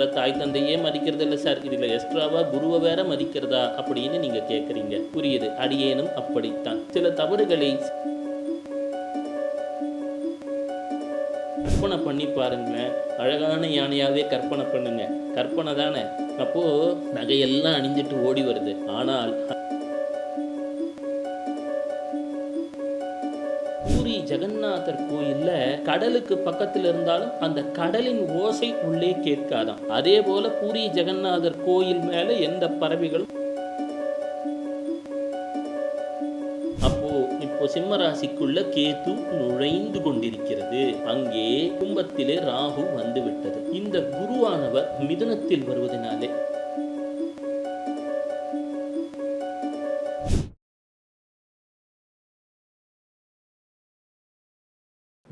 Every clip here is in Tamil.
இருக்கிற தாய் தந்தையே மதிக்கிறது இல்லை சார் இதில் எக்ஸ்ட்ராவா குருவை வேற மதிக்கிறதா அப்படின்னு நீங்க கேட்குறீங்க புரியுது. அடியேனும் அப்படித்தான். சில தவறுகளை கற்பனை பண்ணி பாருங்களேன். அழகான யானையாவே கற்பனை பண்ணுங்க. கற்பனை தானே. அப்போ நகையெல்லாம் அணிஞ்சிட்டு ஓடி வருது. ஆனால் பூரி ஜெகநாதர் கோயில்ல கடலுக்கு பக்கத்துல இருந்தாலும் அந்த கடலின் ஓசை உள்ளே கேட்காதாம். அதே போல பூரி ஜெகநாதர் கோயில் மேல எந்த பறவைகளும் அப்போ இப்போ சிம்மராசிக்குள்ள கேது நுழைந்து கொண்டிருக்கிறது. அங்கே கும்பத்திலே ராகு வந்து விட்டது. இந்த குருவானவர் மிதுனத்தில் வருவதனாலே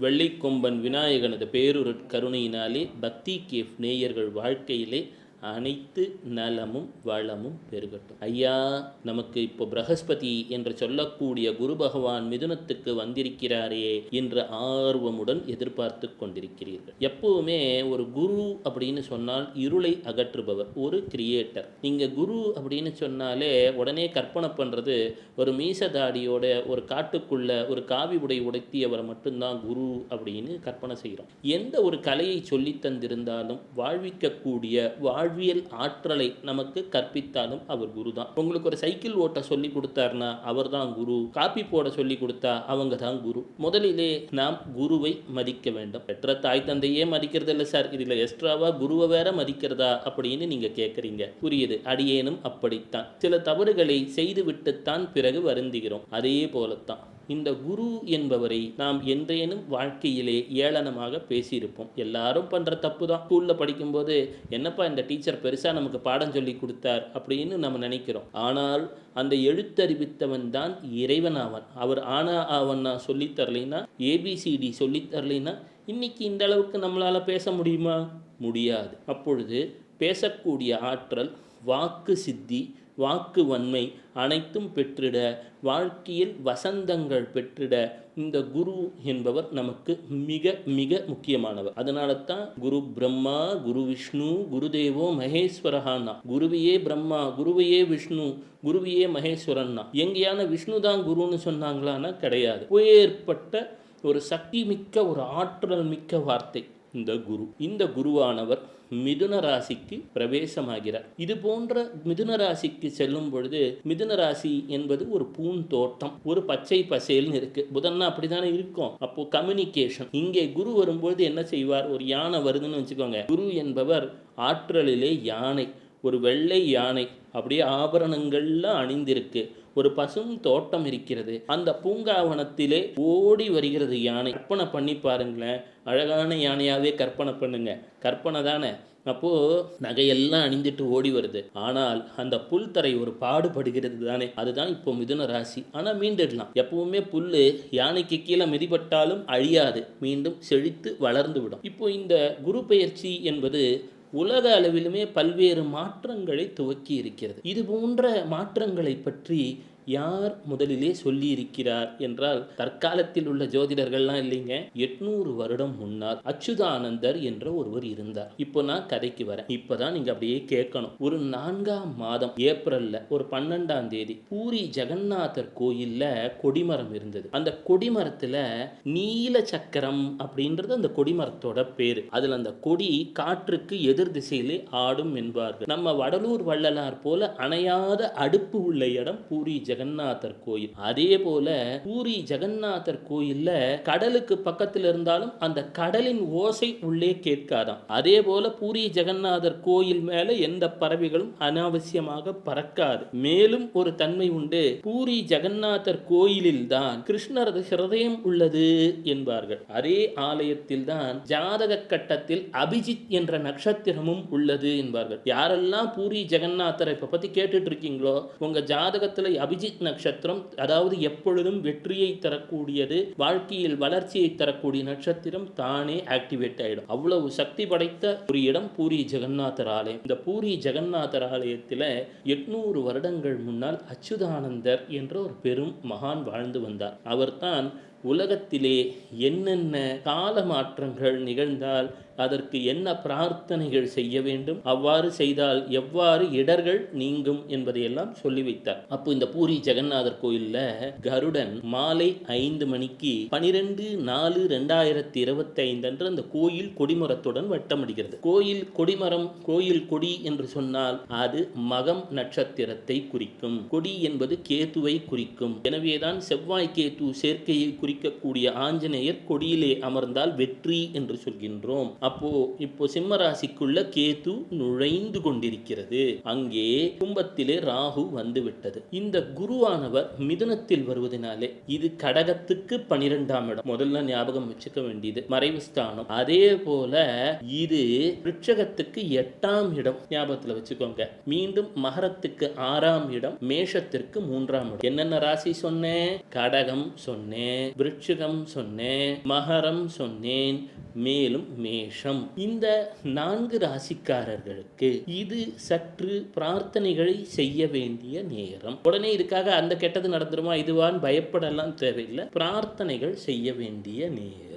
வெள்ளிக்கொம்பன் விநாயகனது பேருரு கருணையினாலே பக்தி கேஃப் நேயர்கள் வாழ்க்கையிலே அனைத்து நலமும் வளமும் பெருகட்டும். ஐயா நமக்கு இப்போ பிரகஸ்பதி என்று சொல்லக்கூடிய குரு பகவான் மிதுனத்துக்கு வந்திருக்கிறாரே என்ற ஆர்வமுடன் எதிர்பார்த்து கொண்டிருக்கிறீர்கள். எப்பவுமே ஒரு குரு அப்படின்னு சொன்னால் இருளை அகற்றுபவர் ஒரு கிரியேட்டர் நீங்க குரு அப்படின்னு சொன்னாலே உடனே கற்பனை பண்றது ஒரு மீசதாடியோட ஒரு காட்டுக்குள்ள ஒரு காவி உடை உடைத்தியவரை மட்டும்தான் குரு அப்படின்னு கற்பனை செய்கிறோம் எந்த ஒரு கலையை சொல்லி தந்திருந்தாலும் வாழ்விக்கக்கூடிய வாழ் வாழ்வியல் ஆற்றலை நமக்கு கற்பித்தாலும் அவர் குரு தான் உங்களுக்கு ஒரு சைக்கிள் ஓட்ட சொல்லி கொடுத்தாருன்னா அவர் தான் குரு. காப்பி போட சொல்லி கொடுத்தா அவங்க தான் குரு. முதலிலே நாம் குருவை மதிக்க வேண்டும். பெற்ற தாய் தந்தையே மதிக்கிறது இல்லை சார். இதில் எக்ஸ்ட்ராவா குருவை வேற மதிக்கிறதா அப்படின்னு நீங்க கேட்குறீங்க புரியுது. அடியேனும் அப்படித்தான். சில தவறுகளை செய்துவிட்டுத்தான் பிறகு வருந்துகிறோம். அதே போலத்தான். இந்த குரு என்பவரை நாம் என்றேனும் வாழ்க்கையிலே ஏளனமாக பேசியிருப்போம். எல்லாரும் பண்ணுற தப்பு தான் ஸ்கூலில் படிக்கும்போது என்னப்பா இந்த டீச்சர் பெருசாக நமக்கு பாடம் சொல்லி கொடுத்தார்? அப்படின்னு நம்ம நினைக்கிறோம். ஆனால் அந்த எழுத்தறிவித்தவன் தான் இறைவன் ஆவன் அவர் ஆனா ஆவன்னா சொல்லித் தரலைன்னா ஏபிசிடி சொல்லித் தரலைன்னா இன்னைக்கு இந்த அளவுக்கு நம்மளால் பேச முடியுமா? முடியாது. அப்பொழுது பேசக்கூடிய ஆற்றல் வாக்கு சித்தி வாக்கு வன்மை அனைத்தும் பெற்றிட வாழ்க்கையில் வசந்தங்கள் பெற்றிட இந்த குரு என்பவர் நமக்கு மிக மிக முக்கியமானவர். அதனால தான் குரு பிரம்மா குரு விஷ்ணு குருதேவோ மகேஸ்வரஹான்னா குருவியே பிரம்மா குருவையே விஷ்ணு குருவியே மகேஸ்வரன்னா எங்கேயான விஷ்ணு தான் குருன்னு சொன்னாங்களான்னா கிடையாது. ஏற்பட்ட ஒரு சக்தி மிக்க ஒரு ஆற்றல் மிக்க வார்த்தை இந்த குரு. இந்த குருவானவர் மிதுன ராசிக்கு பிரவேசமாகிறார் இது போன்ற மிதுன ராசிக்கு செல்லும் பொழுது மிதுன ராசி என்பது ஒரு பூந்தோட்டம் ஒரு பச்சை பசேல்னு இருக்கு. புதன்னா அப்படிதானே இருக்கும். அப்போ கம்யூனிகேஷன் இங்கே குரு வரும்பொழுது என்ன செய்வார்? ஒரு யானை வருதுன்னு வச்சுக்கோங்க. குரு என்பவர் ஆற்றலிலே யானை ஒரு வெள்ளை யானை. அப்படியே ஆபரணங்கள்லாம் அணிந்திருக்கு. ஒரு பசும் தோட்டம் இருக்கிறது. அந்த பூங்காவனத்திலே ஓடி வருகிறது யானை. கற்பனை பண்ணி பாருங்களேன். அழகான யானையாகவே கற்பனை பண்ணுங்க. கற்பனை தானே. அப்போ நகையெல்லாம் அணிந்துட்டு ஓடி வருது. ஆனால் அந்த புல் தரை ஒரு பாடுபடுகிறது தானே. அதுதான் இப்போ மிதுன ராசி. ஆனால் மீண்டுடலாம். எப்பவுமே புல்லு யானைக்கு கீழே மிதிப்பட்டாலும் அழியாது. மீண்டும் செழித்து வளர்ந்து விடும் இப்போ இந்த குரு பயிற்சி என்பது உலக அளவிலுமே பல்வேறு மாற்றங்களை துவக்கி இருக்கிறது இது போன்ற மாற்றங்களை பற்றி யார் முதலிலே சொல்லியிருக்கிறார் என்றால் தற்காலத்தில் உள்ள ஜோதிடர்கள்லாம் இல்லைங்க. எட்நூறு வருடம் முன்னால் அச்சுதானந்தர் என்ற ஒருவர் இருந்தார். இப்போ நான் கதைக்கு வரேன். இப்போதான் நீங்க அப்படியே கேட்கணும். ஒரு நான்காம் மாதம் ஏப்ரல்ல ஒரு பன்னெண்டாம் தேதி பூரி ஜெகநாதர் கோயில்ல கொடிமரம் இருந்தது. அந்த கொடிமரத்துல நீல சக்கரம் அப்படின்றது அந்த கொடிமரத்தோட பேரு. அதுல அந்த கொடி காற்றுக்கு எதிர் திசையிலே ஆடும் என்பார்கள். நம்ம வடலூர் வள்ளலார் போல அணையாத அடுப்பு உள்ள இடம் பூரி ஜெகநாதர் கோயில். அதே போல பூரி ஜெகநாதர் கோயில்ல கடலுக்கு பக்கத்தில் இருந்தாலும் அந்த கடலின் ஓசை உள்ளே கேட்காதாம். அதே போல பூரி ஜெகநாதர் கோயில் மேல எந்த பறவைகளும் அனாவசியமாக பறக்காது. மேலும் ஒரு தன்மை உண்டு. பூரி ஜெகநாதர் கோயிலில் தான் கிருஷ்ணரது ஹிருதயம் உள்ளது என்பார்கள். அதே ஆலயத்தில் தான் ஜாதக கட்டத்தில் அபிஜித் என்ற நட்சத்திரமும் உள்ளது என்பார்கள். யாரெல்லாம் பூரி ஜெகநாதரை இப்ப பத்தி கேட்டுட்டு இருக்கீங்களோ உங்க ஜாதகத்துல அபிஜித் நட்சத்திரம் அதாவது எப்பொழுதும் வெற்றியை தரக்கூடியது வாழ்க்கையில் வளர்ச்சியை தரக்கூடிய நட்சத்திரம் தானே ஆக்டிவேட் ஆயிடும். அவ்வளவு சக்தி படைத்த ஒரு இடம் பூரி ஜெகநாதர் ஆலயம். இந்த பூரி ஜெகநாதர் ஆலயத்துல எட்நூறு வருடங்கள் முன்னால் அச்சுதானந்தர் என்ற ஒரு பெரும் மகான் வாழ்ந்து வந்தார். அவர்தான் உலகத்திலே என்னென்ன கால மாற்றங்கள் நிகழ்ந்தால் அதற்கு என்ன பிரார்த்தனைகள் செய்ய வேண்டும்? அவ்வாறு செய்தால் எவ்வாறு இடர்கள் நீங்கும் என்பதையெல்லாம் சொல்லி வைத்தார். அப்போ இந்த பூரி ஜெகநாதர் கோயில்ல கருடன் மாலை ஐந்து மணிக்கு பனிரெண்டு நாலு ரெண்டாயிரத்தி இருபத்தி ஐந்து அன்று அந்த கோயில் கொடிமரத்துடன் வட்டமடிக்கிறது கோயில் கொடிமரம் கோயில் கொடி என்று சொன்னால் அது மகம் நட்சத்திரத்தை குறிக்கும். கொடி என்பது கேத்துவை குறிக்கும். எனவேதான் செவ்வாய் கேத்து சேர்க்கையை குறிக்கக்கூடிய ஆஞ்சநேயர் கொடியிலே அமர்ந்தால் வெற்றி என்று சொல்கின்றோம். அப்போ இப்போ சிம்ம ராசிக்குள்ள கேது நுழைந்து கொண்டிருக்கிறது. அங்கே கும்பத்திலே ராகு வந்து விட்டது இந்த குருவானவர் மிதுனத்தில் வருவதனாலே இது கடகத்துக்கு பனிரெண்டாம் இடம். முதல்ல ஞாபகம் வச்சுக்க வேண்டியது மறைவு ஸ்தானம். அதே போல இது ரிட்சகத்துக்கு எட்டாம் இடம். ஞாபகத்துல வச்சுக்கோங்க. மீண்டும் மகரத்துக்கு ஆறாம் இடம். மேஷத்திற்கு மூன்றாம் இடம். என்னென்ன ராசி சொன்னேன்? கடகம் சொன்னேன் விருட்சகம் சொன்னேன் மகரம் சொன்னேன் மேலும் மேஷம் இந்த நான்கு ராசிக்காரர்களுக்கு இது சற்று பிரார்த்தனைகளை செய்ய வேண்டிய நேரம். உடனே இதுக்காக அந்த கெட்டது நடந்துருமா இதுவான்னு பயப்படலாம் தேவையில்லை. பிரார்த்தனைகள் செய்ய வேண்டிய நேரம்.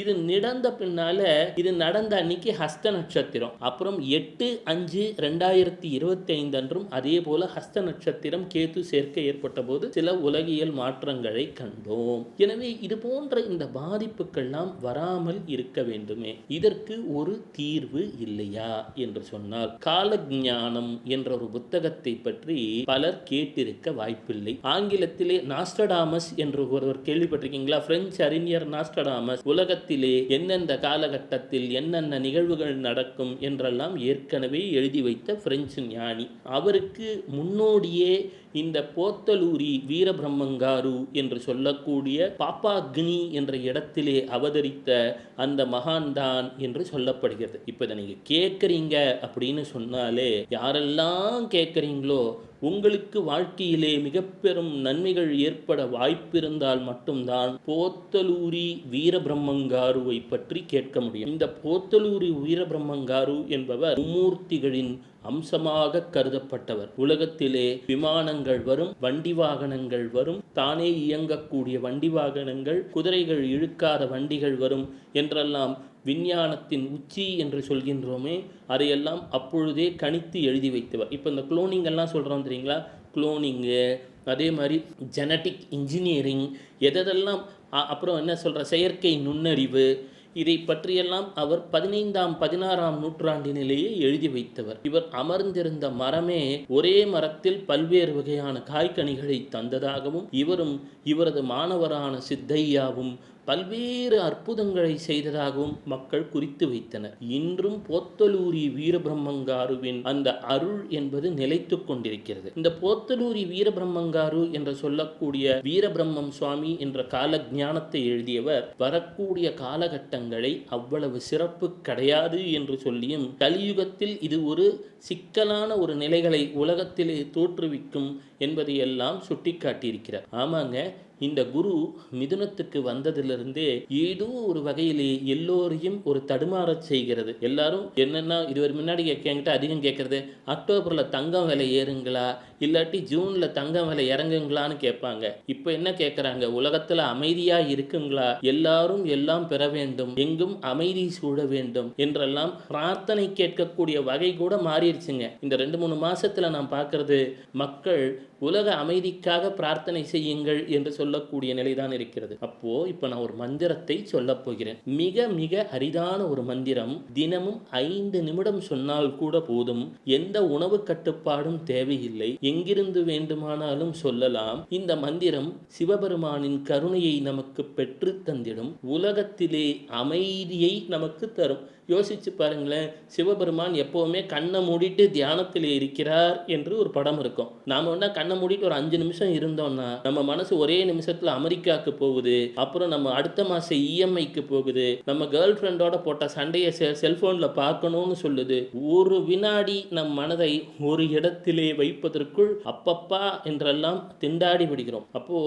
இது நடந்த பின்னால இது நடந்த அன்னைக்கு ஹஸ்த நட்சத்திரம். அப்புறம் எட்டு அஞ்சு ரெண்டாயிரத்தி இருபத்தி ஐந்து அன்றும் அதே போல ஹஸ்த நட்சத்திரம் கேத்து சேர்க்கை ஏற்பட்ட போது சில உலகியல் மாற்றங்களை கண்டோம். எனவே இது போன்ற இந்த பாதிப்புக்கெல்லாம் வராமல் இருக்க வேண்டுமே. இதற்கு ஒரு தீர்வு இல்லையா என்று சொன்னால் கால ஞானம் என்ற ஒரு புத்தகத்தை பற்றி பலர் கேட்டிருக்க வாய்ப்பில்லை. ஆங்கிலத்திலே நாஸ்டடாமஸ் என்று ஒருவர் கேள்விப்பட்டிருக்கீங்களா? பிரெஞ்சு அறிஞர் நாஸ்டடாமஸ். உலகத்திலே எந்தெந்த காலகட்டத்தில் என்னென்ன நிகழ்வுகள் நடக்கும் என்றெல்லாம் ஏற்கனவே எழுதி வைத்த பிரெஞ்சு ஞானி. அவருக்கு முன்னோடியே இந்த போத்தலூரி வீரபிரம்மங்காரு என்று சொல்லக்கூடிய பாப்பாக்னி என்ற இடத்திலே அவதரித்த அந்த மகான் தான் என்று சொல்லப்படுகிறது. இப்போ இதை நீங்கள் கேட்குறீங்க அப்படின்னு சொன்னாலே யாரெல்லாம் கேட்குறீங்களோ உங்களுக்கு வாழ்க்கையிலே மிக பெரும் நன்மைகள் ஏற்பட வாய்ப்பிருந்தால் மட்டும்தான் போத்தலூரி வீரபிரம்மங்காருவை பற்றி கேட்க முடியும். இந்த போத்தலூரி வீரபிரம்மங்காரு என்பவர் மும்மூர்த்திகளின் அம்சமாக கருதப்பட்டவர். உலகத்திலே விமானங்கள் வரும் வண்டி வாகனங்கள் வரும் தானே இயங்கக்கூடிய வண்டி வாகனங்கள் குதிரைகள் இழுக்காத வண்டிகள் வரும் என்றெல்லாம் விஞ்ஞானத்தின் உச்சி என்று சொல்கின்றோமே அதையெல்லாம் அப்பொழுதே கணித்து எழுதி வைத்தவர். இப்போ இந்த குளோனிங் எல்லாம் சொல்கிறோம் தெரியுங்களா? குளோனிங்கு அதே மாதிரி ஜெனட்டிக் இன்ஜினியரிங் எதெல்லாம் அ- அப்புறம் என்ன சொல்கிற செயற்கை நுண்ணறிவு இதை பற்றியெல்லாம் அவர் பதினைந்தாம் பதினாறாம் நூற்றாண்டினிலேயே எழுதி வைத்தவர். இவர் அமர்ந்திருந்த மரமே ஒரே மரத்தில் பல்வேறு வகையான காய்கனிகளை தந்ததாகவும் இவரும் இவரது மாணவரான சித்தையாவும் பல்வேறு அற்புதங்களை செய்ததாகவும் மக்கள் குறித்து வைத்தனர். இன்றும் போத்தலூரி வீரபிரம்மங்காருவின் அந்த அருள் என்பது நிலைத்து கொண்டிருக்கிறது. இந்த போத்தலூரி வீரபிரம்மங்காரு என்று சொல்லக்கூடிய வீரபிரம்மம் சுவாமி என்ற கால ஞானத்தை எழுதியவர் வரக்கூடிய காலகட்டங்களை அவ்வளவு சிறப்பு கிடையாது என்று சொல்லியும் கலியுகத்தில் இது ஒரு சிக்கலான ஒரு நிலைகளை உலகத்திலே தோற்றுவிக்கும் என்பதையெல்லாம் சுட்டிக்காட்டியிருக்கிறார். ஆமாங்க இந்த குரு மிதுனத்துக்கு வந்ததிலிருந்தே ஏதோ ஒரு வகையிலே எல்லோரையும் ஒரு தடுமாற செய்கிறது. எல்லாரும் என்னென்னா இதுவரை முன்னாடி என்கிட்ட அதிகம் கேட்கறது. அக்டோபரில் தங்கம் விலை ஏறுங்களா? இல்லாட்டி ஜூனில் தங்கம் விலை இறங்குங்களான்னு கேட்பாங்க. இப்போ என்ன கேட்குறாங்க? உலகத்தில் அமைதியாக இருக்குங்களா? எல்லாரும் எல்லாம் பெற வேண்டும். எங்கும் அமைதி சூழ வேண்டும் என்றெல்லாம் பிரார்த்தனை கேட்கக்கூடிய வகை கூட மாறிடுச்சுங்க. இந்த ரெண்டு மூணு மாசத்துல நான் பார்க்கறது மக்கள் உலக அமைதிக்காக பிரார்த்தனை செய்யுங்கள் என்று சொல்லக்கூடிய நிலைதான் இருக்கிறது. அப்போ இப்போ நான் ஒரு மந்திரத்தை சொல்ல போகிறேன். மிக மிக அரிதான ஒரு மந்திரம் தினமும் ஐந்து நிமிடம் சொன்னால் கூட போதும். எந்த உணவு கட்டுப்பாடும் தேவையில்லை. எங்கிருந்து வேண்டுமானாலும் சொல்லலாம். இந்த மந்திரம் சிவபெருமானின் கருணையை நமக்கு பெற்று தந்திடும். உலகத்திலே அமைதியை நமக்கு தரும். யோசிச்சு பாருங்களேன். சிவபெருமான் எப்பவுமே கண்ணை மூடிட்டு தியானத்தில் இருக்கிறார் என்று ஒரு படம் இருக்கும். நாம வேணா கண்ணை மூடிட்டு ஒரு அஞ்சு நிமிஷம் இருந்தோம்னா நம்ம மனசு ஒரே நிமிஷம் நிமிஷத்தில் அமெரிக்காவுக்கு போகுது. அப்புறம் நம்ம அடுத்த மாசம் இஎம்ஐக்கு போகுது. நம்ம கேர்ள் ஃப்ரெண்டோட போட்ட சண்டையை செ செல்ஃபோனில் பார்க்கணும்னு சொல்லுது. ஒரு வினாடி நம் மனதை ஒரு இடத்திலே வைப்பதற்குள் அப்பப்பா என்றெல்லாம் திண்டாடி விடுகிறோம். அப்போ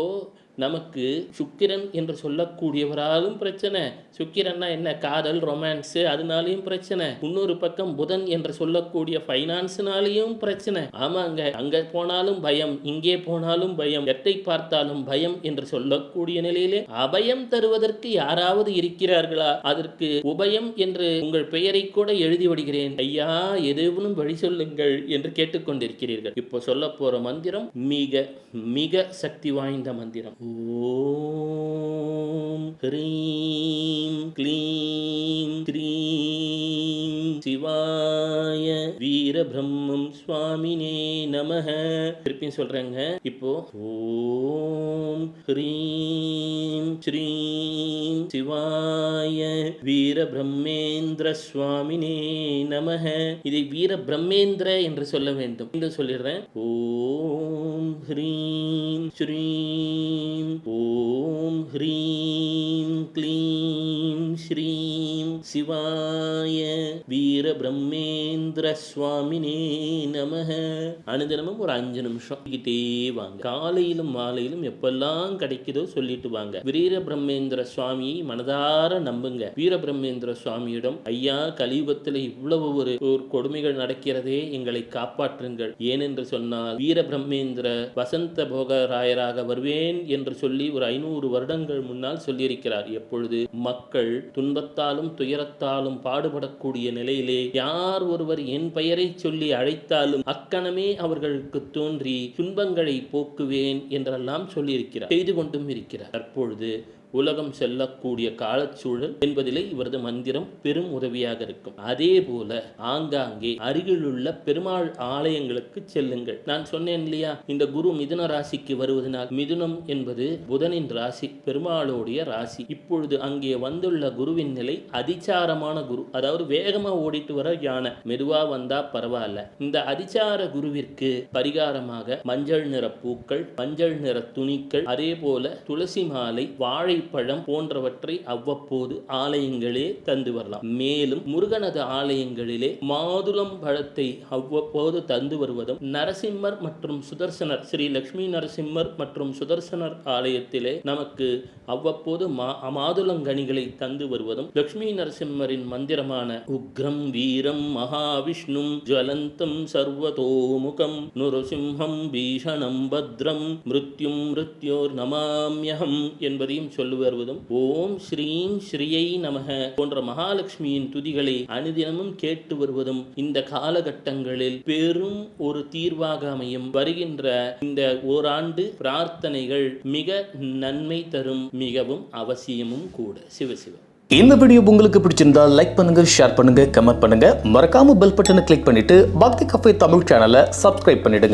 நமக்கு சுக்கிரன் என்று சொல்லக்கூடியவராலும் பிரச்சனை. சுக்கிரன்னா என்ன? காதல் ரொமான்ஸ் அதனாலையும் பிரச்சனை. இன்னொரு பக்கம் புதன் என்று சொல்லக்கூடிய ஃபைனான்ஸ்னாலையும் பிரச்சனை. ஆமாங்க. அங்க போனாலும் பயம் இங்கே போனாலும் பயம் எத்தை பார்த்தாலும் பயம் என்று சொல்லக்கூடிய நிலையிலே அபயம் தருவதற்கு யாராவது இருக்கிறார்களா? அதற்கு உபயம் என்று உங்கள் பெயரை கூட எழுதி விடுகிறேன் ஐயா எதுவும் வழி சொல்லுங்கள் என்று கேட்டுக்கொண்டிருக்கிறீர்கள். இப்போ சொல்ல போற மந்திரம் மிக மிக சக்தி வாய்ந்த மந்திரம். ஓம் ஹ்ரீம் க்ளீம் க்ரீம் சிவாய வீரபிரம்மம் சுவாமினே நம திருப்பியும் சொல்றேங்க. இப்போ ஓம் ஹ்ரீம் ஸ்ரீம் சிவாய வீரபிரம்மேந்திர சுவாமினே நமஹ இதை வீர பிரம்மேந்திர என்று சொல்ல வேண்டும். என்று சொல்லிடுறேன். ஓம் ஹ்ரீம் ஸ்ரீம் ஓம் ஹ்ரீம் க்ளீம் ஸ்ரீம் சிவாய வீர பிரம்மேந்திர சுவாமினே நமஹ அனுதினமும் ஒரு அஞ்சு நிமிஷம் கிட்டே வாங்க. காலையிலும் மாலையிலும் எப்பெல்லாம் கிடைக்குதோ சொல்லிட்டு வாங்க. வீர பிரம்மேந்திர சுவாமியை மனதார நம்புங்க. வீர பிரம்மேந்திர சுவாமியிடம் ஐயா கலியுகத்தில் இவ்வளவு ஒரு ஒரு கொடுமைகள் நடக்கிறதே எங்களை காப்பாற்றுங்கள். ஏனென்று சொன்னால் வீர பிரம்மேந்திர வசந்த போகராயராக வருவேன் என்று சொல்லி ஒரு ஐநூறு வருடங்கள் முன்னால் சொல்லியிருக்கிறார். எப்பொழுது மக்கள் துன்பத்தாலும் துயரத்தாலும் பாடுபடக்கூடிய நிலையிலே யார் ஒருவர் என் பெயரை சொல்லி அழைத்தாலும் அக்கணமே அவர்களுக்கு தோன்றி துன்பங்களை போக்குவேன் என்றெல்லாம் சொல்லியிருக்கிறார். செய்து கொண்டும் இருக்கிறார். தற்பொழுது உலகம் செல்லக்கூடிய காலச்சூழல் என்பதிலே இவரது மந்திரம் பெரும் உதவியாக இருக்கும். அதே போல ஆங்காங்கே அருகிலுள்ள பெருமாள் ஆலயங்களுக்கு செல்லுங்கள். நான் சொன்னேன் இல்லையா? இந்த குரு மிதுன ராசிக்கு வருவதனால் மிதுனம் என்பது புதனின் ராசி பெருமாளுடைய ராசி. இப்பொழுது அங்கே வந்துள்ள குருவின் நிலை அதிச்சாரமான குரு. அதாவது வேகமா ஓடிட்டு வர யானை. மெதுவா வந்தா பரவாயில்ல. இந்த அதிச்சார குருவிற்கு பரிகாரமாக மஞ்சள் நிற பூக்கள் மஞ்சள் நிற துணிகள் அதே போல துளசி மாலை வாழை வாழைப்பழம் போன்றவற்றை அவ்வப்போது ஆலயங்களே தந்து வரலாம். மேலும் முருகனது ஆலயங்களிலே மாதுளம் பழத்தை அவ்வப்போது தந்து வருவதும் நரசிம்மர் மற்றும் சுதர்சனர் ஸ்ரீ லக்ஷ்மி நரசிம்மர் மற்றும் சுதர்சனர் ஆலயத்திலே நமக்கு அவ்வப்போது மா மாதுளங்கனிகளை தந்து வருவதும் லக்ஷ்மி நரசிம்மரின் மந்திரமான உக்ரம் வீரம் மகாவிஷ்ணும் ஜுவலந்தம் சர்வதோமுகம் நுரசிம்ஹம் பீஷணம் பத்ரம் மிருத்யும் மிருத்யோர் நமாமியகம் என்பதையும் சொல்ல வருவதும் ஓம் ஸ்ரீம் ஸ்ரீயை நமக போன்ற மகாலட்சுமியின் துதிகளை அனுதினமும் கேட்டு வருவதும் இந்த காலகட்டங்களில் பெரும் ஒரு தீர்வாக அமையும். வருகின்ற இந்த ஓராண்டு பிரார்த்தனைகள் மிக நன்மை தரும் மிகவும் அவசியமும் கூட. சிவசிவ இந்த வீடியோ உங்களுக்கு பிடிச்சிருந்தா லைக் பண்ணுங்க ஷேர் பண்ணுங்க கமெண்ட் பண்ணுங்க. மறக்காம பெல் பட்டனை கிளிக் பண்ணிட்டு பக்தி கஃபே தமிழ் சேனலை சப்ஸ்கிரைப் பண்ணிடுங்க.